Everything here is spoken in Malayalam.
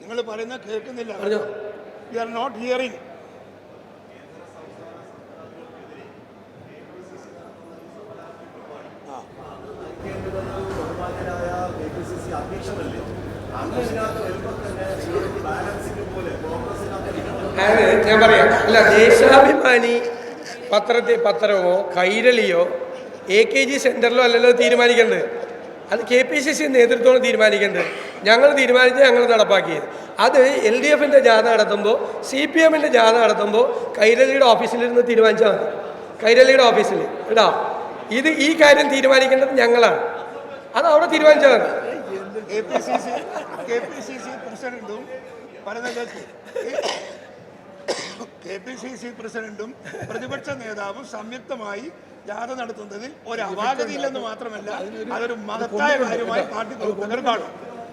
നിങ്ങൾ പറയുന്ന കേൾക്കുന്നില്ല. പറഞ്ഞോ. യു ആർ നോട്ട് ഹിയറിംഗ് അതായത് ഞാൻ പറയാം. അല്ല ദേശാഭിമാനി പത്രത്തിൽ പത്രമോ കൈരളിയോ എ കെ ജി സെന്ററിലോ അല്ലല്ലോ തീരുമാനിക്കേണ്ടത്? അത് കെ പി സി സി നേതൃത്വമാണ് തീരുമാനിക്കേണ്ടത്. ഞങ്ങൾ തീരുമാനിച്ച് ഞങ്ങൾ നടപ്പാക്കിയത്. അത് എൽ ഡി എഫിന്റെ ജാഥ നടത്തുമ്പോൾ സി പി എമ്മിന്റെ ജാഥ നടത്തുമ്പോൾ കൈരളിയുടെ ഓഫീസിലിരുന്ന് തീരുമാനിച്ചാൽ മതി. കൈരളിയുടെ ഓഫീസിൽ കേട്ടോ? ഇത് ഈ കാര്യം തീരുമാനിക്കേണ്ടത് ഞങ്ങളാണ്. അത് അവിടെ തീരുമാനിച്ചാൽ മതി. കെ പി സി സി പ്രസിഡന്റും പ്രതിപക്ഷ നേതാവും സംയുക്തമായി ജാഥ നടത്തുന്നതിൽ ഒരു അപാകതയില്ലെന്ന് മാത്രമല്ല അതൊരു മഹത്തായ കാര്യമായി പാർട്ടി പ്രവർത്തകർ കാണും.